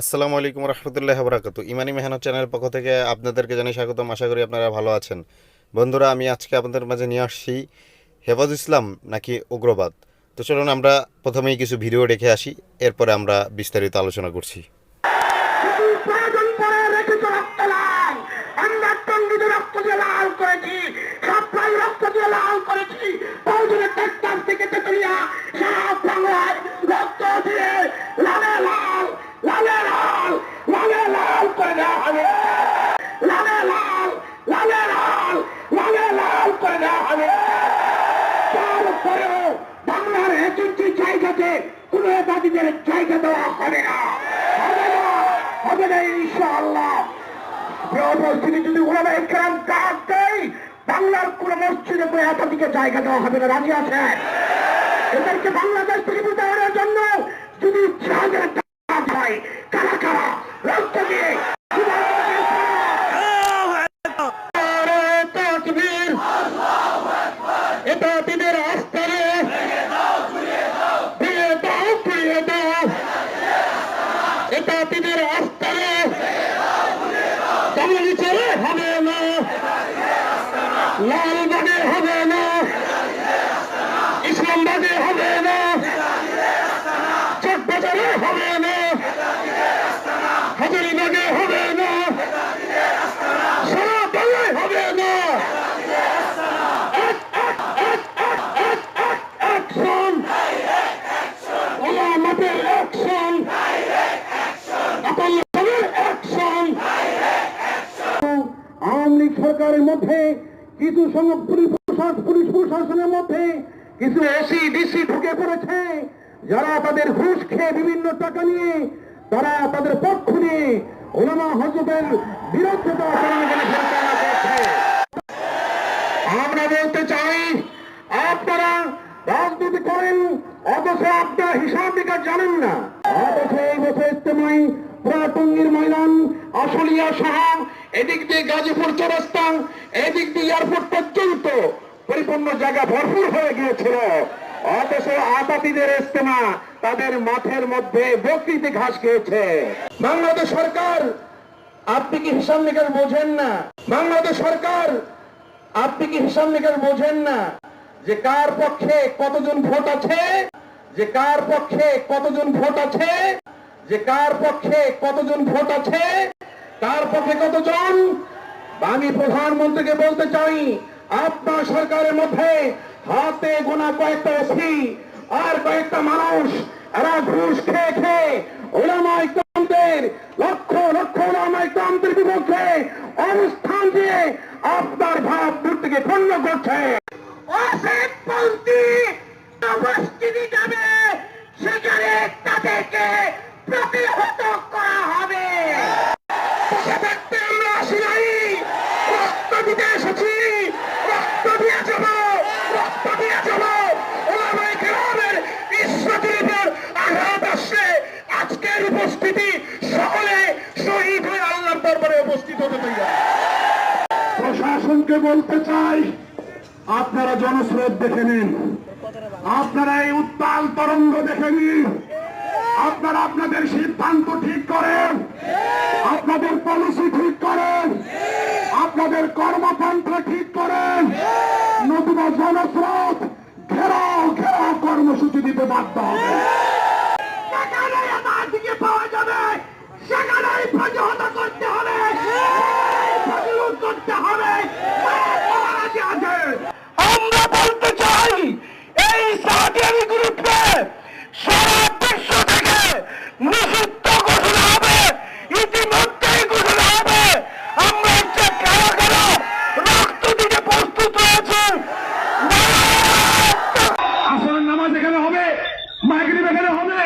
আসসালামু আলাইকুম রহমতুল্লাহ বরাকাতু। ইমানি মেহনত চ্যানেলের পক্ষ থেকে আপনাদেরকে জানাই স্বাগতম। আশা করি আপনারা ভালো আছেন। বন্ধুরা, আমি আজকে আপনাদের মাঝে নিয়ে আসছি হেফাজ ইসলাম নাকি উগ্রবাদ? তো চলুন আমরা প্রথমেই কিছু ভিডিও রেখে আসি, এরপরে আমরা বিস্তারিত আলোচনা করছি। জায়গাতে কোনো দাবিদের জায়গা দেওয়া হবে না। হবে না হবে না ইনশাআল্লাহ। যদি দেয়, বাংলার কোন মসজিদে জায়গা দেওয়া হবে না। রাজি আছে এদেরকে বাংলাদেশ থেকে জন্য যদি জাহাজের কাজ হয় কারা? কারা রক্ত দিয়ে এটা দিনের আস্থারে বাংলাদেশে হবে না লালবাগে হবে না ইসলামবাগে হবে না চকবাজারে হবে না হাজারিবাগে হবে না সারা বাংলায় হবে না অ্যাকশন ওলামাদের অ্যাকশন আপাল্লাদের অ্যাকশন আওয়ামী লীগ সরকারের মধ্যে কিছু পুলিশ প্রশাসন, পুলিশ প্রশাসনের মধ্যে কিছু ওসি, ডিসি ঢুকে পড়েছে। যারা তাদের ঘুষ খেয়ে বিভিন্ন টাকা নিয়ে তারা তাদের পক্ষ নিয়ে ওলামা হজরতের করছে আমরা বলতে চাই, আপনারা রাজনীতি করেন, অথচ আপনারা হিসাব নিকাশ জানেন না। অথচ এই বছর ইস্তেমাই পুরাটঙ্গির ময়দান, আশুলিয়া সহ এদিক দিয়ে গাজীপুর চৌরাস্তা, এদিক দিয়ে এয়ারপোর্ট পর্যন্ত পরিপূর্ণ জায়গা ভরপুর হয়ে গিয়েছিল। অথচ আবাদীদের ইস্তেমা তাদের মাঠের মধ্যে বকরিতে ঘাস খেয়েছে। বাংলাদেশ সরকার, আপনি কি হিসাব নিকাশ বোঝেন না? বাংলাদেশ সরকার, আপনি কি হিসাব নিকাশ বোঝেন না? যে কার পক্ষে কতজন ভোট আছে? যে কার পক্ষে কতজন ভোট আছে? যে কার পক্ষে কতজন ভোট আছে? কার পক্ষে কতজন? আমি প্রধানমন্ত্রীকে বলতে চাই, আপনার সরকারের মধ্যে হাতে গোনা কয়েকটা ওসি আর কয়েকটা মানুষ, এরা ঘুষ খেয়ে খেয়ে ওলামাই কমদের লক্ষ লক্ষ ওলামাই কমদের বিপক্ষে অবস্থান দিয়ে আপনার ভাব মূর্তিকে পণ্য করছে। সেখানে তাদেরকে প্রতিহত করা হবে। শহীদ হয়ে আল্লাহর দরবারে উপস্থিত হতে তৈরি প্রশাসনকে বলতে চাই, আপনারা জনস্রোত দেখে নিন। আপনারা এই উত্তাল তরঙ্গ দেখে নিন। আপনারা আপনাদের সিদ্ধান্ত ঠিক করেন আপনাদের পলিসি ঠিক করেন আপনাদের কর্মপন্থা ঠিক করেন নতুবা জনস্রোত ঘেরাও ঘেরাও কর্মসূচি দিতে বাধ্য হবে সেখানেই আমার দিকে পাওয়া যাবে সেখানেই প্রতিহত করতে হবে প্রতিরোধ করতে হবে মহারাজি আছে আমরা বলতে চাই এই সাউদিয়ানি গ্রুপকে সারা বিশ্ব থেকে নিষিদ্ধ ঘোষণা হবে ইতিমধ্যেই ঘোষণা হবে আমরা যে কারও কারও রক্ত দিতে প্রস্তুত রয়েছে আসরের নামাজ এখানে হবে মাগরিব এখানে হবে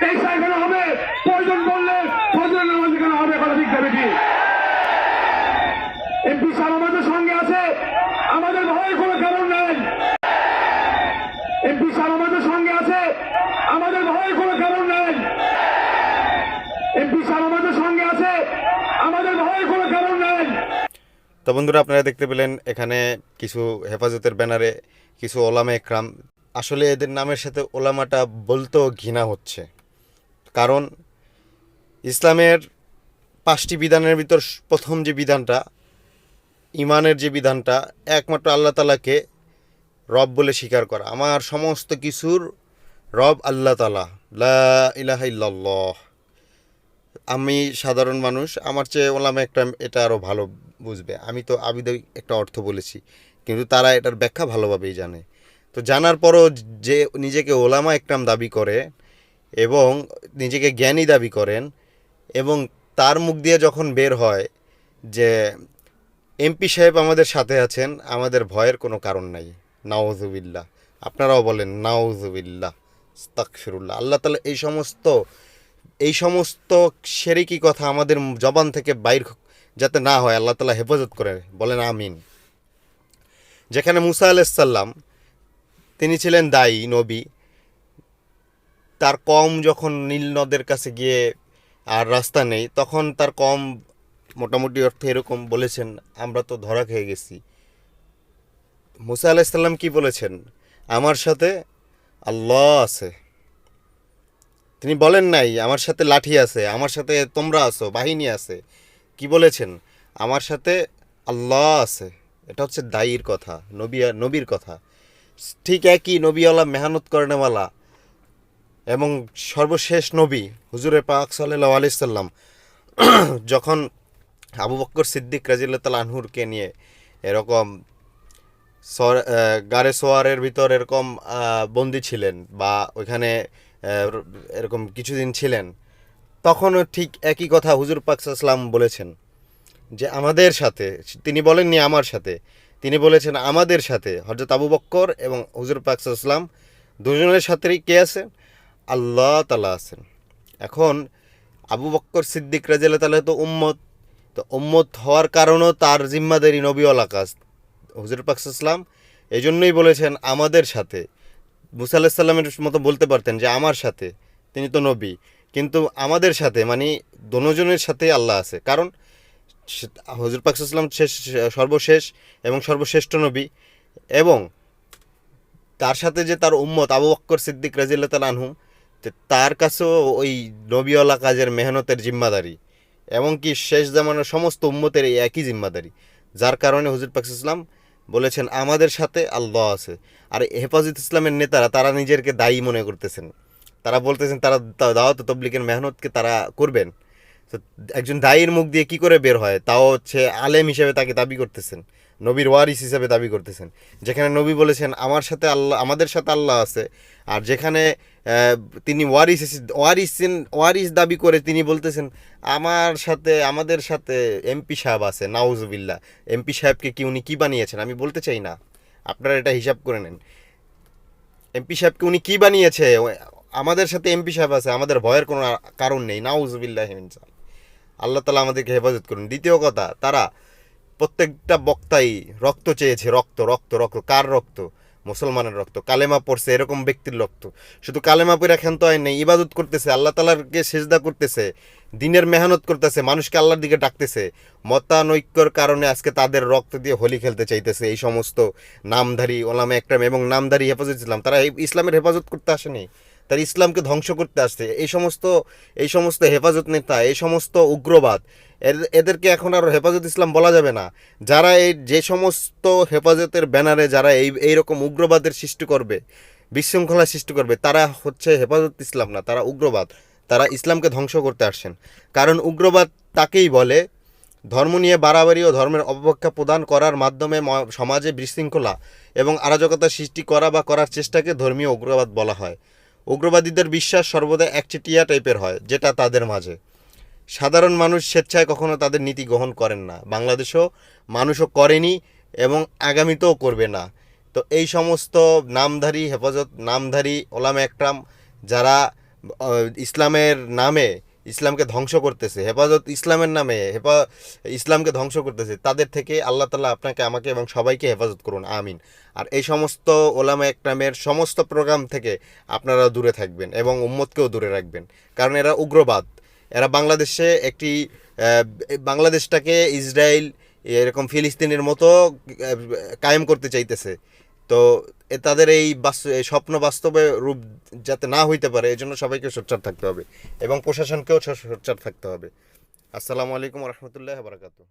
পেশা এখানে হবে প্রয়োজন বললে ফজরের নামাজ এখানে হবে কথা ঠিক যাবে কি এমপি সাহেব আমাদের সঙ্গে আছে আমাদের ভয়ের কোনো কারণ নেই এমপি সাহেব আমাদের সঙ্গে আছে আমাদের ভয়ের কোনো কারণ নেই এমপি সাহেব আমাদের সঙ্গে আছে আমাদের ভয়ের কোনো কারণ নেই তো বন্ধুরা আপনারা দেখতে পেলেন এখানে কিছু হেফাজতের ব্যানারে কিছু ওলামা একরাম। আসলে এদের নামের সাথে ওলামাটা বলতেও ঘৃণা হচ্ছে। কারণ ইসলামের পাঁচটি বিধানের ভিতর প্রথম যে বিধানটা ইমানের যে বিধানটা, একমাত্র আল্লাহ তালাকে রব বলে স্বীকার করা। আমার সমস্ত কিছুর রব আল্লাহ তালা লা ইলাহা ইল্লাল্লাহ। আমি সাধারণ মানুষ, আমার চেয়ে ওলামা একটা এটা আরও ভালো বুঝবে। আমি তো আবিদই একটা অর্থ বলেছি, কিন্তু তারা এটার ব্যাখ্যা ভালোভাবেই জানে। তো জানার পরও যে নিজেকে ওলামা একরাম দাবি করে এবং নিজেকে জ্ঞানী দাবি করেন এবং তার মুখ দিয়ে যখন বের হয় যে এমপি সাহেব আমাদের সাথে আছেন, আমাদের ভয়ের কোনো কারণ নাই। নাওজুবিল্লাহ আপনারাও বলেন নাওজুবিল্লাহ তাকফিরুল্লাহ আল্লাহ তালা এই সমস্ত এই সমস্ত সেরিকি কথা আমাদের জবান থেকে বাইর যাতে না হয় আল্লাহ তালা হেফাজত করে বলেন আমিন। যেখানে মুসা আলাইসাল্লাম তিনি ছিলেন দায়ী নবী, তার কম যখন নীল নদের কাছে গিয়ে আর রাস্তা নেই, তখন তার কম মোটামুটি অর্থে এরকম বলেছেন, আমরা তো ধরা খেয়ে গেছি। মুসা আলাইসাল্লাম কি বলেছেন? আমার সাথে আল্লাহ আছে। তিনি বলেন নাই, আমার সাথে লাঠি আছে। আমার সাথে তোমরা আছো, বাহিনী আছে। কি বলেছেন? আমার সাথে আল্লাহ আছে। এটা হচ্ছে দায়ীর কথা, নবী, নবীর কথা। ঠিক একই নবীওয়ালা মেহনত করেনেওয়ালা এবং সর্বশেষ নবী হুজুরে পাক সাল্লাহ আলাইসাল্লাম যখন আবু বক্কর সিদ্দিক রাজিল্লা আনহুরকে নিয়ে এরকম গারে সোয়ারের ভিতর এরকম বন্দি ছিলেন বা ওইখানে এরকম কিছুদিন ছিলেন তখনও ঠিক একই কথা হুজুর পাকসাল্লাম বলেছেন, যে আমাদের সাথে, তিনি বলেননি আমার সাথে, তিনি বলেছেন আমাদের সাথে হজরত আবু বক্কর এবং হুজুর পাকসাল্লাম দুজনের সাথেই কে আছেন? আল্লাহ তালা আছেন। এখন আবু বক্কর সিদ্দিক রাজিয়াল তালা তো উম্মত তো উম্মত হওয়ার কারণও তার জিম্মাদারি নবীওয়ালা কাজ। হুজুর পাকসাল্লাম এই জন্যই বলেছেন আমাদের সাথে। মুসা আলাহিসাল্লামের মতো বলতে পারতেন যে আমার সাথে, তিনি তো নবী। কিন্তু আমাদের সাথে মানে দনোজনের সাথে আল্লাহ আছে। কারণ হুজুর পাকসাল্লাম শেষ, সর্বশেষ এবং সর্বশ্রেষ্ঠ নবী এবং তার সাথে যে তার উম্মত আবু বক্কর সিদ্দিক রাজিল্লা তাল আনহু তার কাছেও ওই নবীওয়ালা কাজের মেহনতের জিম্মাদারি এমনকি শেষ জামানোর সমস্ত উম্মতের এই একই জিম্মাদারি। যার কারণে হুজুর পাক ইসলাম বলেছেন, আমাদের সাথে আল্লাহ আছে। আর হেফাজত ইসলামের নেতারা, তারা নিজেরকে দায়ী মনে করতেছেন। তারা বলতেছেন, তারা দাওয়াত ও তবলিগের মেহনতকে তারা করবেন। তো একজন দায়ীর মুখ দিয়ে কি করে বের হয়? তাও হচ্ছে আলেম হিসেবে তাকে দাবি করতেছেন। নবীর ওয়ারিস হিসেবে দাবি করতেছেন। যেখানে নবী বলেছেন, আমার সাথে আল্লাহ, আমাদের সাথে আল্লাহ আছে। আর যেখানে তিনি ওয়ারিস ওয়ারিস ওয়ারিস দাবি করে তিনি বলতেছেন, আমার সাথে, আমাদের সাথে এমপি সাহেব আছে, নাউজুবিল্লাহ। এমপি সাহেবকে কি উনি কী বানিয়েছেন? আমি বলতে চাই না। আপনারা এটা হিসাব করে নেন। এমপি সাহেবকে উনি কী বানিয়েছে? আমাদের সাথে এমপি সাহেব আছে, আমাদের ভয়ের কোনো কারণ নেই, নাউজুবিল্লাহ হিমসা আল্লাহ তালা আমাদেরকে হেফাজত করুন। দ্বিতীয় কথা, তারা প্রত্যেকটা বক্তাই রক্ত চেয়েছে, রক্ত রক্ত রক্ত। কার রক্ত? মুসলমানের রক্ত। কালেমা পড়ছে, এরকম ব্যক্তির রক্ত। শুধু কালেমা পড়ে ক্ষান্ত হয় নেই, ইবাদত করতেছে, আল্লাহ তালারকে সেজদা করতেছে, দিনের মেহনত করতেছে, মানুষকে আল্লাহর দিকে ডাকতেছে। মতানৈক্যর কারণে আজকে তাদের রক্ত দিয়ে হোলি খেলতে চাইতেছে। এই সমস্ত নামধারী ওলামা একরাম এবং নামধারী হেফাজত ইসলাম, তারা ইসলামের হেফাজত করতে আসেনি। তারা ইসলামকে ধ্বংস করতে আসছে। এই সমস্ত এই সমস্ত হেফাজত নেতা, এই সমস্ত উগ্রবাদ এদেরকে এখন আর হেফাজত ইসলাম বলা যাবে না। যারা এই, যে সমস্ত হেফাজতের ব্যানারে যারা এই, এইরকম উগ্রবাদের সৃষ্টি করবে, বিশৃঙ্খলা সৃষ্টি করবে, তারা হচ্ছে হেফাজত ইসলাম না, তারা উগ্রবাদ। তারা ইসলামকে ধ্বংস করতে আসছেন। কারণ উগ্রবাদ তাকেই বলে, ধর্ম নিয়ে বাড়াবাড়ি ও ধর্মের অপব্যাখ্যা প্রদান করার মাধ্যমে সমাজে বিশৃঙ্খলা এবং অরাজকতা সৃষ্টি করা বা করার চেষ্টাকে ধর্মীয় উগ্রবাদ বলা হয়। উগ্রবাদীদের বিশ্বাস সর্বদা একচেটিয়া টাইপের হয়, যেটা তাদের মাঝে। সাধারণ মানুষ স্বেচ্ছায় কখনো তাদের নীতি গ্রহণ করেন না। বাংলাদেশও মানুষও করেনি এবং আগামীতেও করবে না। তো এই সমস্ত নামধারী হেফাজত, নামধারী ওলাম একরাম যারা ইসলামের নামে ইসলামকে ধ্বংস করতেছে, হেফাজত ইসলামের নামে, হেফা, ইসলামকে ধ্বংস করতেছে, তাদের থেকে আল্লাহ তালা আপনাকে, আমাকে এবং সবাইকে হেফাজত করুন, আমিন। আর এই সমস্ত ওলামা একরামের সমস্ত প্রোগ্রাম থেকে আপনারা দূরে থাকবেন এবং উম্মতকেও দূরে রাখবেন, কারণ এরা উগ্রবাদ। এরা বাংলাদেশে একটি বাংলাদেশটাকে ইসরায়েল এরকম ফিলিস্তিনের মতো কায়েম করতে চাইতেছে। তো তাদের এই স্বপ্ন বাস্তবে রূপ যাতে না হইতে পারে এই জন্য সবাইকে সোচ্চার থাকতে হবে এবং প্রশাসনকেও সোচ্চার থাকতে হবে। আসসালামু আলাইকুম রহমতুল্লাহ বারাকাতু